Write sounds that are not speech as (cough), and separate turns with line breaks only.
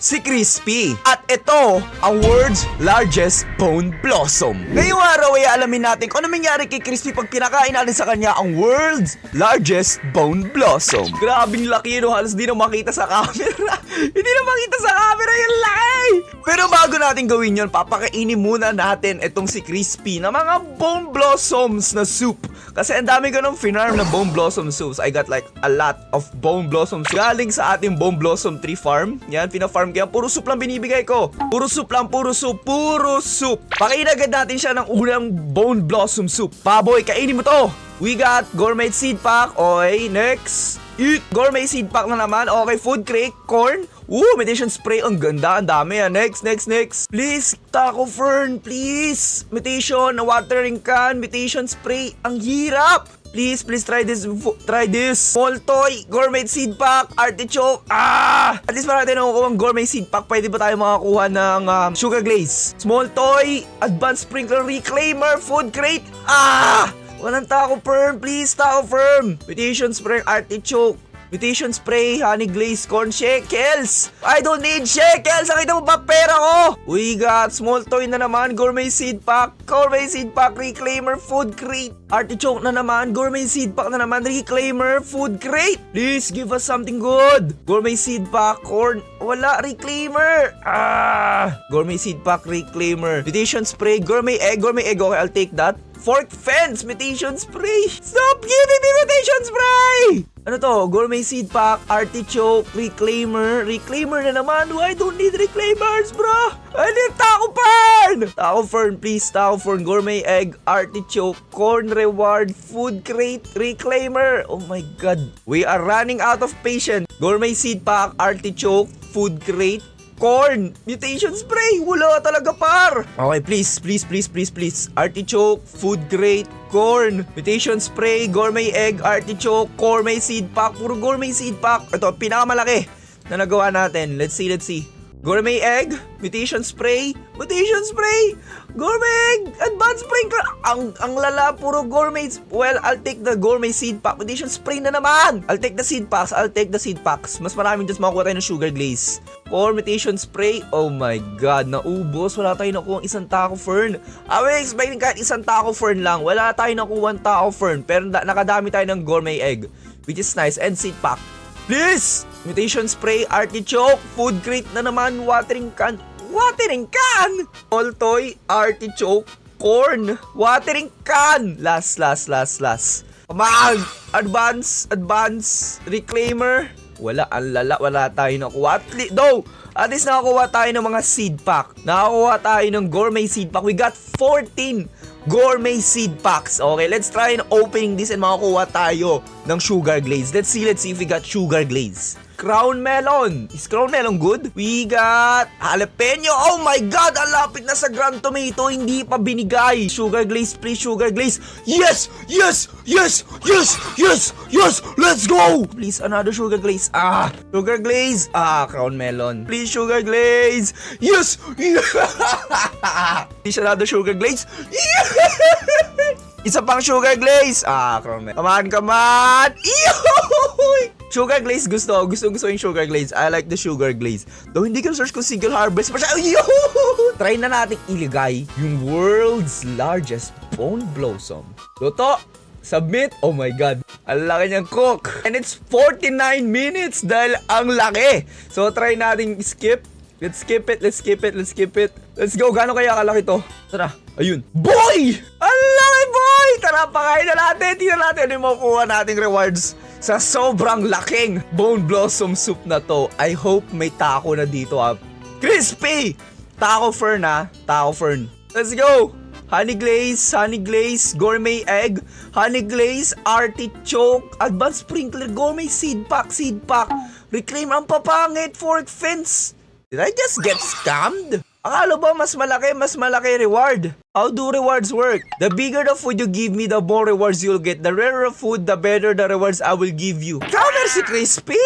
Si Crispy. At ito, ang world's largest bone blossom. Ngayong araw ay alamin natin kung ano mangyari kay Crispy pag pinakain natin sa kanya ang world's largest bone blossom. Grabing laki no, halos di na makita sa camera. Hindi na makita sa camera yung laki. Pero bago natin gawin yon, papakainin muna natin itong si Crispy na mga bone blossoms na soup. Kasi ang dami ko ng finarm na bone blossom soups. I got like a lot of bone blossoms galing sa ating bone blossom tree farm. Yan, pina-farm ko yan. Puro soup lang binibigay ko. Puro soup lang, puro soup, puro soup. Pakain agad natin siya ng unang bone blossom soup. Paboy, kainin mo to. We got gourmet seed pack. Okay, next. Eat. Gourmet seed pack na naman. Okay, food crate, corn. Ooh, meditation spray. Ang ganda. Ang dami yan. Next, next, next. Please, taco fern. Please. Meditation, watering can. Meditation spray. Ang hirap. Please, please try this. Try this. Small toy, gourmet seed pack, artichoke. Ah! At least marami tayo nakukuha ng gourmet seed pack. Pwede ba tayo makakuha ng um, sugar glaze? Small toy, advanced sprinkler reclaimer, food crate. Ah! Walang taco firm, please, taco firm. Mutation spray, artichoke. Mutation spray, honey glaze, corn shekels. I don't need shekels. Nakita mo ba pera ko? We got small toy na naman, gourmet seed pack, gourmet seed pack, reclaimer, food crate. Artichoke na naman, gourmet seed pack na naman, reclaimer, food crate. Please give us something good. Gourmet seed pack, corn. Wala, reclaimer. Ah! Gourmet seed pack, reclaimer. Mutation spray, gourmet egg, gourmet egg. Okay, I'll take that. Fork fence, mutation spray. Stop giving me mutation spray! Ano to? Gourmet seed pack, artichoke, reclaimer. Reclaimer na naman. Why don't need reclaimers, bro? I need taco fern! Taco fern, please. Taco fern, gourmet egg, artichoke, corn reward, food crate, reclaimer. Oh my god. We are running out of patience. Gourmet seed pack, artichoke, food crate, corn, mutation spray, wala talaga par. Okay, please, please, please, please, please. Artichoke, food grade, corn, mutation spray, gourmet egg, artichoke, gourmet seed pack, puro gourmet seed pack. Ito, pinakamalaki na nagawa natin. Let's see, let's see. Gourmet egg, mutation spray, mutation spray, gourmet egg, advanced sprinkler. Ang ang lala puro gourmet. Well, I'll take the gourmet seed pack. Mutation spray na naman. I'll take the seed packs. I'll take the seed packs. Mas maraming just makukuha tayo ng sugar glaze. Or mutation spray. Oh my god, naubos. Wala tayo nakuha isang taco fern. I was expecting kahit isang taco fern lang. Wala tayo nakuha taco fern. Pero na- nakadami tayo ng gourmet egg. Which is nice. And seed pack. Please! Mutation spray, artichoke, food crate na naman, watering can. Watering can! All toy, artichoke, corn, watering can. Last, last, last, last. Come Advance, advance, reclaimer. Wala, ang lala, wala tayo nakuha. At li- though, at least nakakuha tayo ng mga seed pack. Nakakuha tayo ng gourmet seed pack. We got 14 gourmet seed packs. Okay, let's try and opening this and makakuha tayo ng sugar glaze. Let's see, let's see if we got sugar glaze. Crown melon. Is crown melon good? We got jalapeno. Oh my god, ang lapit na sa grand tomato. Hindi pa binigay. Sugar glaze, please, sugar glaze. Yes! Yes! Yes! Yes! Yes! Yes! Let's go! Please, another sugar glaze. Ah! Sugar glaze. Ah, crown melon. Please, sugar glaze. Yes! (laughs) Please, another sugar glaze. (laughs) Isa pang sugar glaze. Ah, crown melon. Come on, come on. Iyoy! Sugar glaze gusto. Gusto gusto yung sugar glaze. I like the sugar glaze. Though hindi ko search kung single harvest pa siya. Ayun! (laughs) Try na natin iligay yung world's largest bone blossom. Luto! Submit! Oh my god. Ang laki niyang cook. And it's 49 minutes dahil ang laki. So try natin skip. Let's skip it, let's skip it, let's skip it. Let's go. Gano'n kaya kalaki to? Tara. Ayun. Boy! Tara, pakain na natin. Tingnan natin ano yung makukuha nating rewards sa sobrang laking bone blossom soup na to. I hope may taco na dito ah. Crispy! Taco fern ah. Taco fern. Let's go! Honey glaze, honey glaze, gourmet egg, honey glaze, artichoke, advanced sprinkler, gourmet seed pack, seed pack, reclaim ang papangit, fork fence. Did I just get scammed? Akala ba mas malaki, mas malaki reward? How do rewards work? The bigger the food you give me, the more rewards you'll get. The rarer food, the better the rewards I will give you. Counter si Crispy?